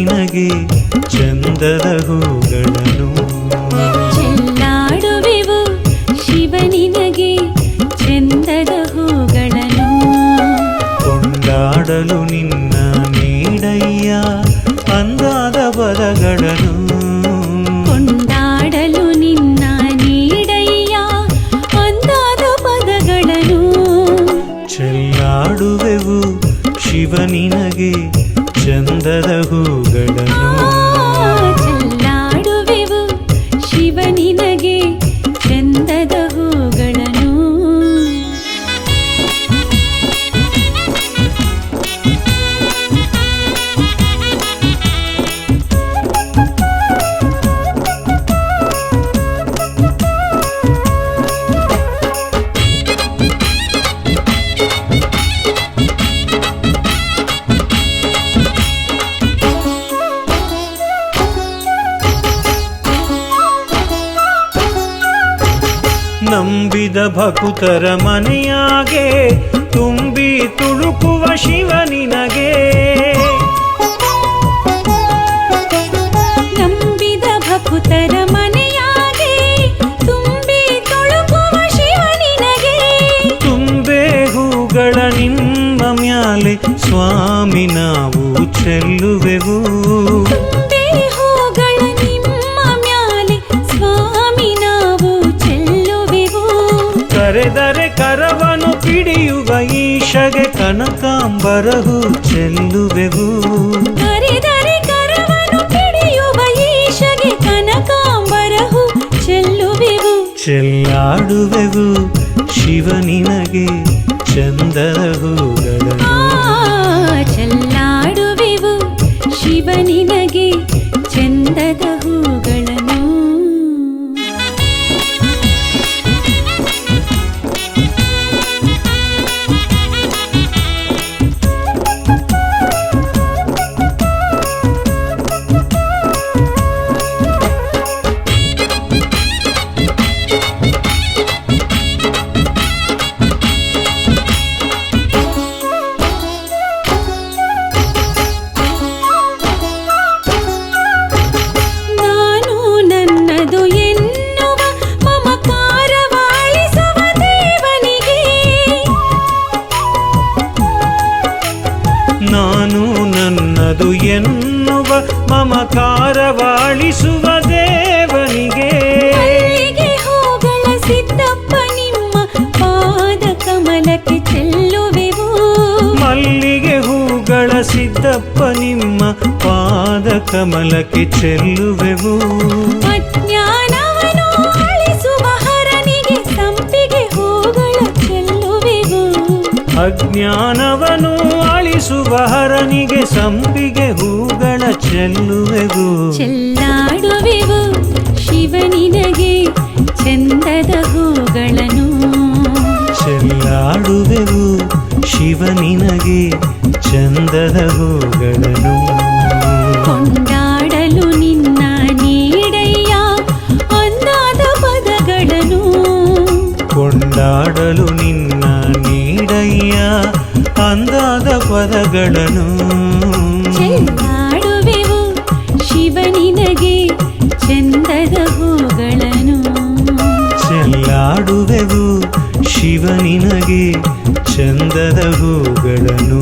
ನಿನಗೆ ಚಂದದ ಹೂಗಳನ್ನು. ಚೆಲ್ಲಾಡುವೆವು ಶಿವನಿನಗೆ ಚಂದದ ಹೂಗಳನ್ನು. ಕೊಂಡಾಡಲು ನಿನ್ನ ನೀಡಯ್ಯ ಅಂದಾದ ಪದಗಳನ್ನು ಕೊಂಡಾಡಲು ನಿನ್ನ ನೀಡಯ್ಯ ಅಂದಾದ ಪದಗಳನ್ನು. ಚೆಲ್ಲಾಡುವೆವು ಶಿವನಿನಗೆ ಚಂದದ ಹೂಗಳನ್ನು ನಂಬಿದ ಭಕುತರ ಮನೆಯಾಗೆ ತುಂಬಿ ತುಳುಕುವ ಶಿವನಿನಗೆ ನಂಬಿದ ಭಕುತರ ಮನೆಯಾಗೆ ತುಂಬಿ ತುಳುಕುವ ಶಿವ ನಿನಗೆ. ತುಂಬೆ ಹೂಗಳ ನಿಮ್ಮ ಮ್ಯಾಲೆ ಸ್ವಾಮಿ ನಾವು ಚೆಲ್ಲುವೆವು. ಕರೆದರೆ ಕರವನು ಪಿಡಿಯುವ ಈಶಗೆ ಕನಕಾಂಬರವು ಚೆಲ್ಲುವೆವು ಕರೆದರೆ ಕರವನು ಹಿಡಿಯುವ ಈಶಗೆ ಕನಕಾಂಬರಹು ಚೆಲ್ಲುವೆವು ಚೆಲ್ಲಾಡುವೆವು ಶಿವನಿನಗೆ ಚಂದದ ಆ ಎನ್ನುವ ಮಮಕಾರವಾಳಿಸುವ ದೇವನಿಗೆ. ಹೂಗಳ ಸಿದ್ದಪ್ಪ ನಿಮ್ಮ ಪಾದ ಕಮಲಕ್ಕೆ ಚೆಲ್ಲುವೆವು. ಮಲ್ಲಿಗೆ ಹೂಗಳ ಸಿದ್ದಪ್ಪ ನಿಮ್ಮ ಪಾದ ಕಮಲಕ್ಕೆ ಚೆಲ್ಲುವೆವು. ಅಜ್ಞಾನವನ್ನು ಅಳಿಸುವ ಹರನಿಗೆ ಸಂಪಿಗೆ ಹೂಗಳ ಅಜ್ಞಾನವನು ಅಳಿಸುವ ಹರನಿಗೆ ಸಂಪಿಗೆ ಚೆಲ್ಲುವೆವು. ಚೆಲ್ಲಾಡುವೆವು ಶಿವನಿನಗೆ ಚಂದದ ಹೂಗಳನ್ನು. ಚೆಲ್ಲಾಡುವೆವು ಶಿವನಿನಗೆ ಚಂದದ ಹೂಗಳನ್ನು. ಕೊಂಡಾಡಲು ನಿನ್ನ ನೀಡಯ್ಯ ಅಂದಾದ ಪದಗಳನ್ನು. ಕೊಂಡಾಡಲು ನಿನ್ನ ನೀಡಯ್ಯ ಅಂದಾದ ಪದಗಳನ್ನು. ಹೂವೆವು ಶಿವನಿನಗೆ ಚಂದದ ಹೂಗಳನ್ನು.